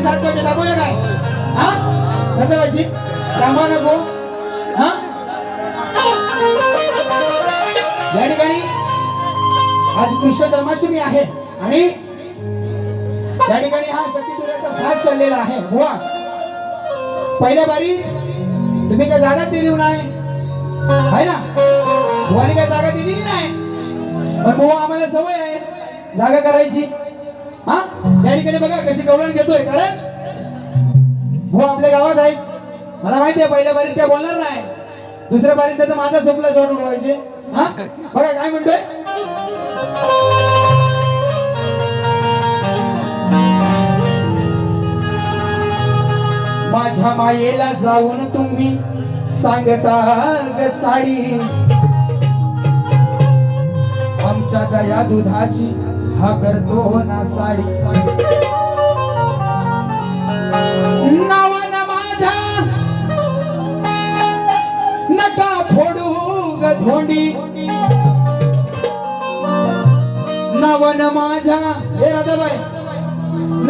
संध्याकाळची सात वाजे दाखवूया काय? हा? संध्याकाळची थांबा नको. हा? या ठिकाणी आज कृष्ण जन्माष्टमी आहे आणि या ठिकाणी हा शक्तीपुराचा साथ चाललेला आहे. हुआ पहिल्या बारी तुम्ही काय जागा दिली नाही? आहे ना? बुवाने काय जागा दिलेली नाही? पण बुवा आम्हाला सवय आहे जागा करायची. हा? या ठिकाणी बघा कशी गवळण घेतोय. कारण हो आपल्या गावात आहेत मला माहिती आहे पहिल्या बारीत त्या बोलणार नाही. दुसऱ्या बारीत त्याचा माझा स्वप्न सोडून व्हायचे हा? बघा काय म्हणतोय? माझ्या मायेला जाऊन तुम्ही सांगता ग आमच्या दया दुधाची हा करतो ना साडी. नावान माझ्या नका फोडू ग धोंडी. नवन माझ्या हे राधाबाई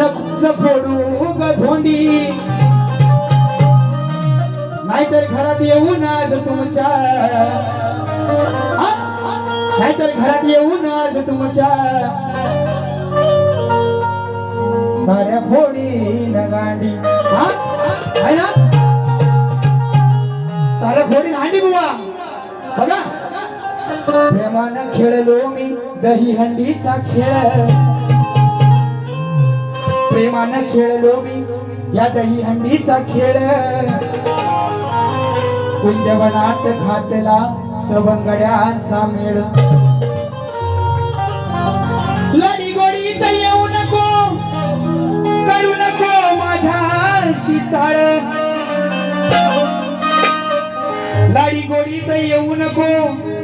नकच फोडू ग धोंडी. नाहीतर घरात येऊन आज तुमच्या नाहीतर घरात येऊन आज तुमच्या साऱ्या फोडी गांडी आहे ना? साऱ्या फोडी हांडी बुवा. बघा. प्रेमानं खेळलो मी दही हंडीचा खेळ. प्रेमानं खेळलो मी या दही हंडीचा खेळ. कुंजवनात घातला सवंगड्यांचा मेळ. अशी चाळ. लाडी तर येऊ नको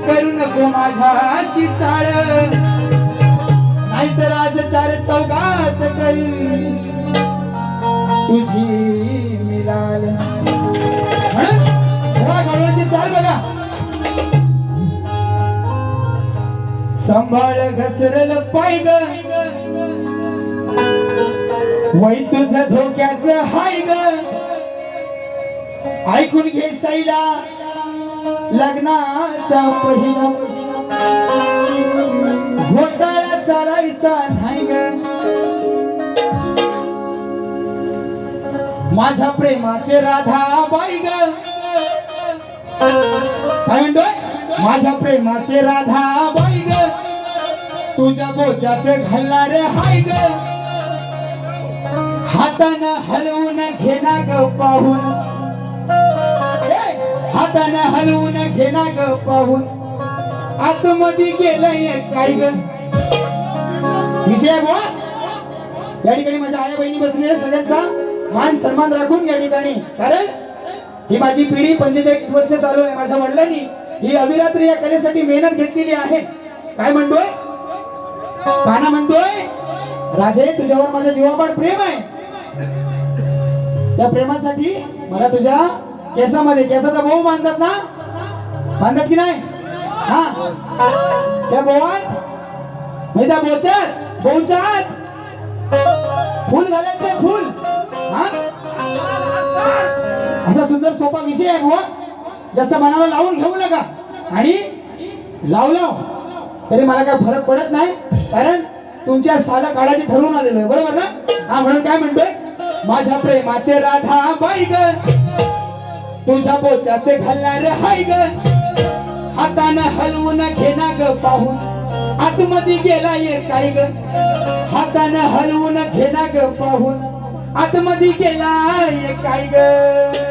करू नको माझ्याशी चाळ. नाहीतर आज चार चौकात करीन. तुझी मिळाल म्हणून चाल बघा. सांभाळ घसरल पाय ग वही तुझ धोक्याच हाय ग. ऐकून घे शैला लग्नाच्या पहिला. घोटाळा चालायचा नाही ग. माझ्या प्रेमाचे राधा बाई ग. काय म्हणतोय? माझ्या प्रेमाचे राधा बाई ग. तुझ्या बोच्यात घालणार हाय ग. हातानं हलवून घेणा ग पाहून. हातानं हलवून घेणा ग पाहून. आतमध्ये गेलंय काय ग? विषय आहे या ठिकाणी माझ्या आया बहिणी बसलेल्या सगळ्यांचा. मान सन्मान राखून या ठिकाणी. कारण ही माझी पिढी पंचेचाळीस वर्ष चालू आहे माझ्या वडिलांनी. ही अभिरात्री या कलेसाठी मेहनत घेतलेली आहे. काय म्हणतोय? काना म्हणतोय राधे तुझ्यावर माझं जीवापाड प्रेम आहे. त्या प्रेमासाठी मला तुझ्या केसामध्ये केसाचा भाऊ बांधतात ना? बांधतात की नाही? हा? त्या बोवात म्हणजे त्या बोचर भाऊच्या आत फुल घालायचं फुल. हा? असा सुंदर सोपा विषय आहे बुवा. जास्त मनाला लावून घेऊ नका. आणि लावलं तरी मला काय फरक पडत नाही. कारण तुमच्या साला काढायचे ठरवून आलेलो आहे. बरोबर ना? हा म्हणून काय म्हणतोय? माझ्या प्रेमाचे राधा बाई ग. तुझ्या बोचात ते घालणार हाय ग. हातानं हलवून घेना ग पाहून. आतमध्ये गेला ये काय ग? हातानं हलवून घेना ग पाहून. आतमध्ये गेला ये काय ग?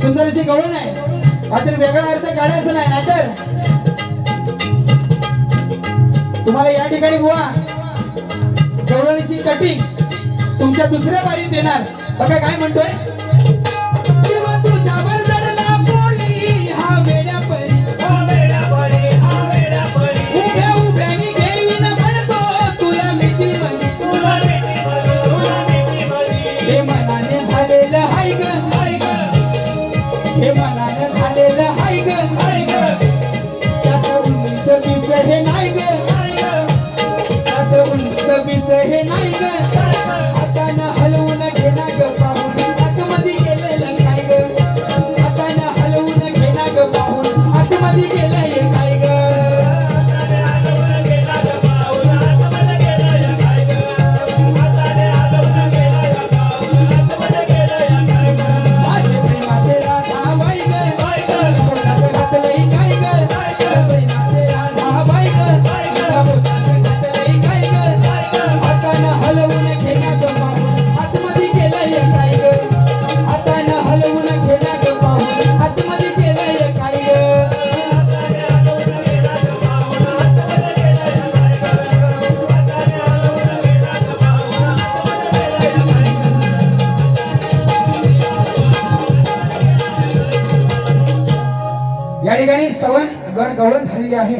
सुंदरशी गवळण आहे काहीतरी वेगळा अर्थ काढायचा नाही नाहीतर. तुम्हाला या ठिकाणी बुवा गवळणीची कटिंग तुमच्या दुसऱ्या बारीत येणार. बघा काय म्हणतोय. हे नाही ग असं उंच बीच हे नाही ग. ele é